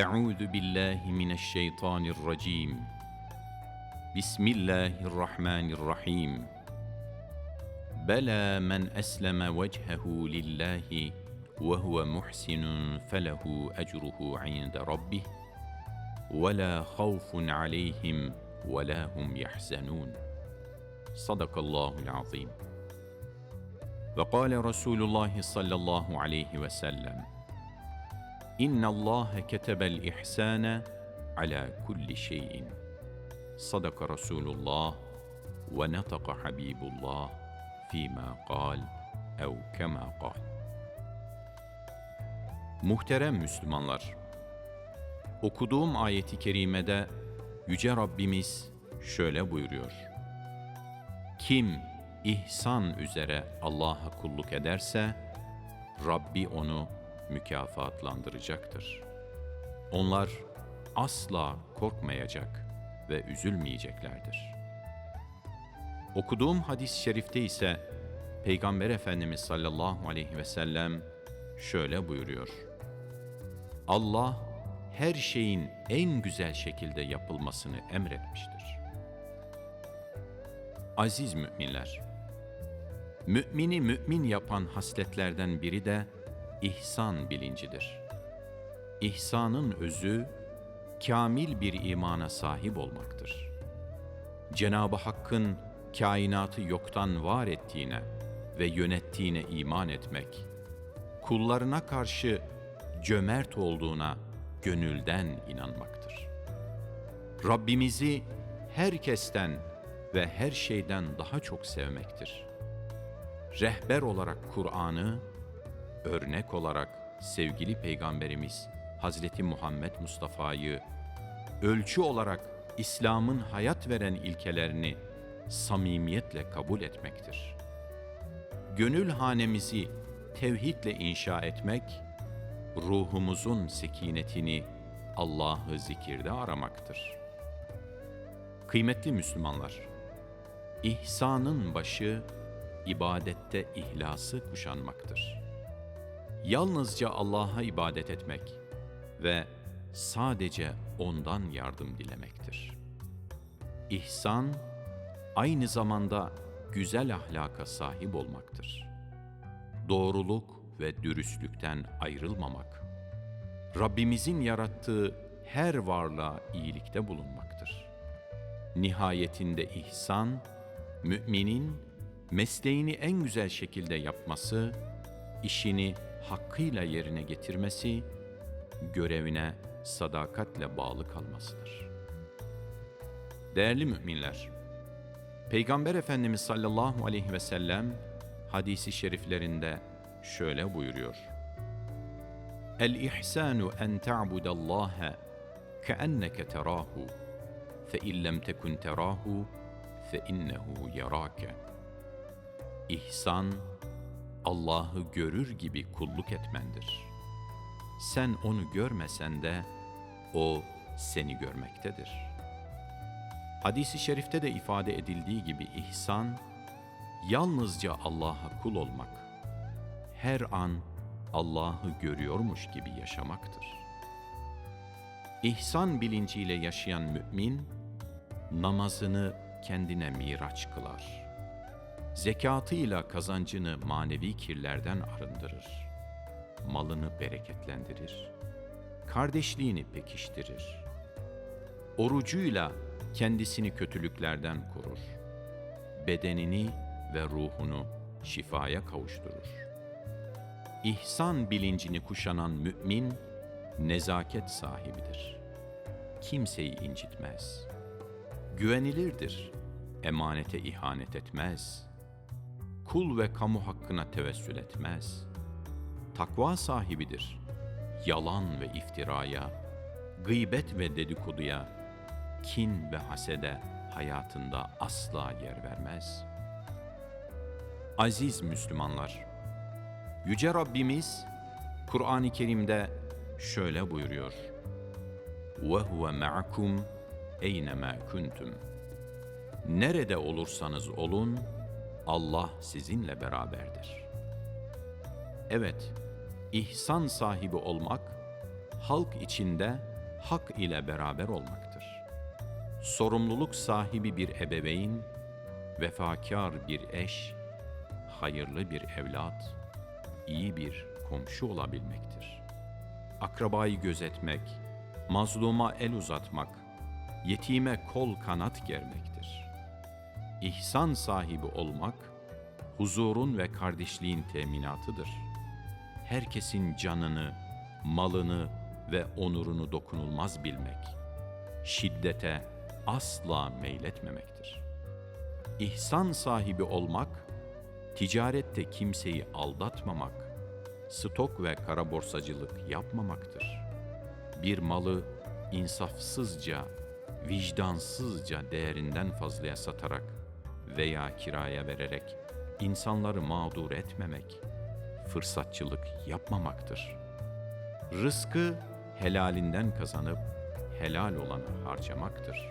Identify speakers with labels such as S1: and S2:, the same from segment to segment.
S1: أعوذ بالله من الشيطان الرجيم. بسم الله الرحمن الرحيم. بلى من أسلم وجهه لله وهو محسن فله أجره عند ربه ولا خوف عليهم ولا هم يحزنون. صدق الله العظيم. وقال رسول الله صلى الله عليه وسلم İnna Allah ketebel ihsane ala kulli şeyin. Sadaka Resulullah ve nataka Habibullah fîmâ kal ev kemâ kal. Muhterem Müslümanlar! Okuduğum ayeti kerimede Yüce Rabbimiz şöyle buyuruyor. Kim ihsan üzere Allah'a kulluk ederse, Rabbi onu mükafatlandıracaktır. Onlar asla korkmayacak ve üzülmeyeceklerdir. Okuduğum hadis-i şerifte ise Peygamber Efendimiz sallallahu aleyhi ve sellem şöyle buyuruyor. Allah her şeyin en güzel şekilde yapılmasını emretmiştir. Aziz müminler, mümini mümin yapan hasletlerden biri de ihsan bilincidir. İhsanın özü, kamil bir imana sahip olmaktır. Cenab-ı Hakk'ın kainatı yoktan var ettiğine ve yönettiğine iman etmek, kullarına karşı cömert olduğuna gönülden inanmaktır. Rabbimizi herkesten ve her şeyden daha çok sevmektir. Rehber olarak Kur'an'ı, örnek olarak sevgili Peygamberimiz Hazreti Muhammed Mustafa'yı, ölçü olarak İslam'ın hayat veren ilkelerini samimiyetle kabul etmektir. Gönül hanemizi tevhidle inşa etmek, ruhumuzun sekinetini Allah'ı zikirde aramaktır. Kıymetli Müslümanlar, ihsanın başı ibadette ihlası kuşanmaktır. Yalnızca Allah'a ibadet etmek ve sadece O'ndan yardım dilemektir. İhsan, aynı zamanda güzel ahlaka sahip olmaktır. Doğruluk ve dürüstlükten ayrılmamak, Rabbimizin yarattığı her varlığa iyilikte bulunmaktır. Nihayetinde ihsan, müminin mesleğini en güzel şekilde yapması, işini hakkıyla yerine getirmesi, görevine sadakatle bağlı kalmasıdır. Değerli müminler, Peygamber Efendimiz sallallahu aleyhi ve sellem hadisi şeriflerinde şöyle buyuruyor. El-ihsanu en ta'budallaha keenneke terahu fe in lem tekun terahu fe innehu yarake. İhsan, Allah'ı görür gibi kulluk etmendir. Sen onu görmesen de o seni görmektedir. Hadis-i şerifte de ifade edildiği gibi ihsan, yalnızca Allah'a kul olmak, her an Allah'ı görüyormuş gibi yaşamaktır. İhsan bilinciyle yaşayan mümin, namazını kendine miraç kılar. Zekatıyla kazancını manevi kirlerden arındırır. Malını bereketlendirir. Kardeşliğini pekiştirir. Orucuyla kendisini kötülüklerden korur. Bedenini ve ruhunu şifaya kavuşturur. İhsan bilincini kuşanan mümin, nezaket sahibidir. Kimseyi incitmez. Güvenilirdir, emanete ihanet etmez Kul ve kamu hakkına tevessül etmez. Takva sahibidir. Yalan ve iftiraya, gıybet ve dedikoduya, kin ve hasede hayatında asla yer vermez. Aziz Müslümanlar, Yüce Rabbimiz Kur'an-ı Kerim'de şöyle buyuruyor. وَهُوَ مَعَكُمْ اَيْنَمَا كُنْتُمْ Nerede olursanız olun, Allah sizinle beraberdir. Evet, ihsan sahibi olmak, halk içinde hak ile beraber olmaktır. Sorumluluk sahibi bir ebeveyn, vefakar bir eş, hayırlı bir evlat, iyi bir komşu olabilmektir. Akrabayı gözetmek, mazluma el uzatmak, yetime kol kanat germektir. İhsan sahibi olmak, huzurun ve kardeşliğin teminatıdır. Herkesin canını, malını ve onurunu dokunulmaz bilmek, şiddete asla meyletmemektir. İhsan sahibi olmak, ticarette kimseyi aldatmamak, stok ve kara borsacılık yapmamaktır. Bir malı insafsızca, vicdansızca değerinden fazlaya satarak veya kiraya vererek insanları mağdur etmemek, fırsatçılık yapmamaktır. Rızkı helalinden kazanıp helal olanı harcamaktır.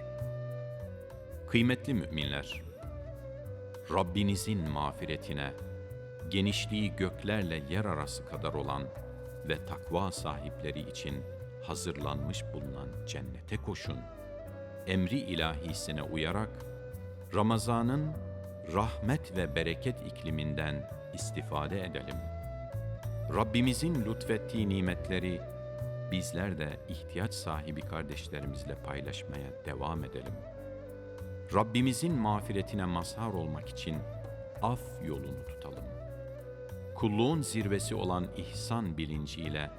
S1: Kıymetli müminler, Rabbinizin mağfiretine, genişliği göklerle yer arası kadar olan ve takva sahipleri için hazırlanmış bulunan cennete koşun. Emri ilahisine uyarak Ramazan'ın rahmet ve bereket ikliminden istifade edelim. Rabbimizin lütfettiği nimetleri bizler de ihtiyaç sahibi kardeşlerimizle paylaşmaya devam edelim. Rabbimizin mağfiretine mazhar olmak için af yolunu tutalım. Kulluğun zirvesi olan ihsan bilinciyle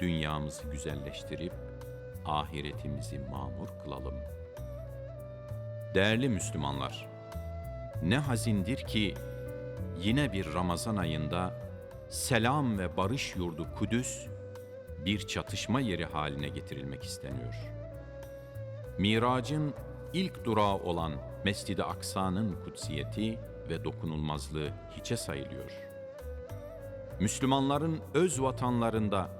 S1: dünyamızı güzelleştirip ahiretimizi mamur kılalım. Değerli Müslümanlar, ne hazindir ki yine bir Ramazan ayında selam ve barış yurdu Kudüs bir çatışma yeri haline getirilmek isteniyor. Miracın ilk durağı olan Mescid-i Aksa'nın kutsiyeti ve dokunulmazlığı hiçe sayılıyor. Müslümanların öz vatanlarında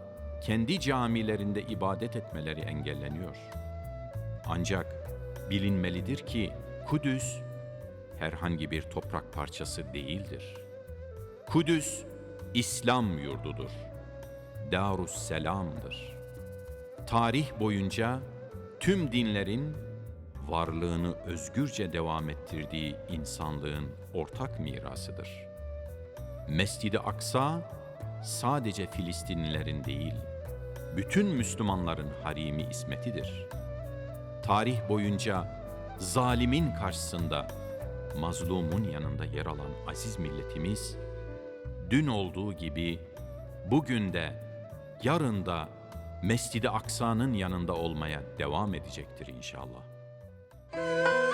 S1: kendi camilerinde ibadet etmeleri engelleniyor. Ancak bilinmelidir ki Kudüs herhangi bir toprak parçası değildir. Kudüs İslam yurdudur. Darus Selam'dır. Tarih boyunca tüm dinlerin varlığını özgürce devam ettirdiği insanlığın ortak mirasıdır. Mescid-i Aksa sadece Filistinlilerin değil, bütün Müslümanların harimi ismetidir tarih boyunca zalimin karşısında, mazlumun yanında yer alan aziz milletimiz, dün olduğu gibi bugün de yarın da Mescid-i Aksa'nın yanında olmaya devam edecektir inşallah. Müzik